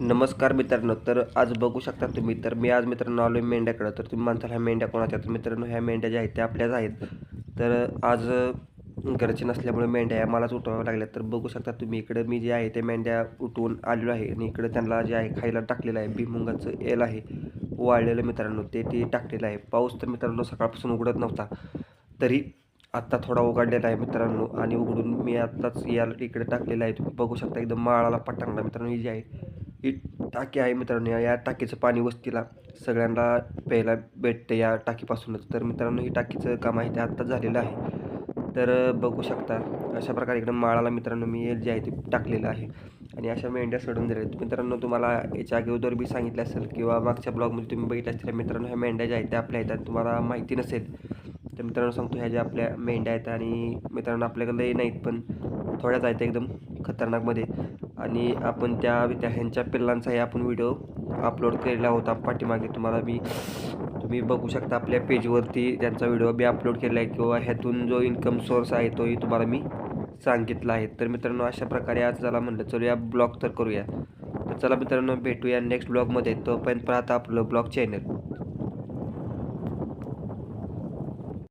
नमस्कार मित्रांनो तर आज बघू शकता तुम्ही तर मी आज मित्रांनो आलो आहे मेंढ्याकडं. तर तुम्ही म्हणताल ह्या मेंढ्या कोणाच्या? तर मित्रांनो ह्या मेंढ्या ज्या आहेत त्या आपल्याच आहेत. तर आज गरजे घरचे नसल्यामुळे मेंढ्या या मलाच उठवाव्या लागल्या तर बघू शकता तुम्ही इकडं मी जे आहे ते मेंढ्या उठवून आलेलो आहे. आणि इकडं त्यांना जे आहे खायला टाकलेलं आहे. भीमुंगाचं एल आहे वाळलेलं मित्रांनो ते ते टाकलेलं आहे. पाऊस तर मित्रांनो सकाळपासून उघडत नव्हता तरी आत्ता थोडा उघडलेला आहे मित्रांनो. आणि उघडून मी आत्ताच याला इकडे टाकलेलं आहे. तुम्ही बघू शकता एकदम माळाला पटांगला मित्रांनो ही जी आहे ही टाकी आहे मित्रांनो. या- टाकीचं पाणी वस्तीला सगळ्यांना प्यायला भेटतं या टाकीपासूनच. तर मित्रांनो ही टाकीचं काम आहे ते आत्ताच झालेलं आहे. तर बघू शकता अशा प्रकारे इकडं माळाला मित्रांनो मी जे आहे ते टाकलेलं आहे. आणि अशा मेंढ्या सोडून दिल्या आहेत. मित्रांनो तुम्हाला याच्या अगोदर बी सांगितलं असेल किंवा मागच्या ब्लॉगमध्ये तुम्ही बघितलं असतील मित्रांनो ह्या मेंढ्या ज्या आहेत त्या आपल्या आहेत तुम्हाला माहिती नसेल तर मित्रांनो सांगतो ह्या ज्या आपल्या मेंढ्या आहेत आणि मित्रांनो आपल्याकडे लई नाहीत पण थोड्याच आहेत एकदम खतरनाकमध्ये. आणि आपण त्या त्या ह्यांच्या पिल्लांचाही आपण व्हिडिओ अपलोड केलेला होता. पाठीमागे तुम्हाला मी तुम्ही बघू शकता आपल्या पेजवरती त्यांचा व्हिडिओ बी अपलोड केला आहे किंवा ह्यातून जो इन्कम सोर्स आहे तोही तुम्हाला मी सांगितला आहे. तर मित्रांनो अशा प्रकारे आज चला म्हणलं चलूया ब्लॉग तर करूया. तर चला मित्रांनो भेटूया नेक्स्ट ब्लॉगमध्ये तोपर्यंत पाहता आपलं ब्लॉग चॅनल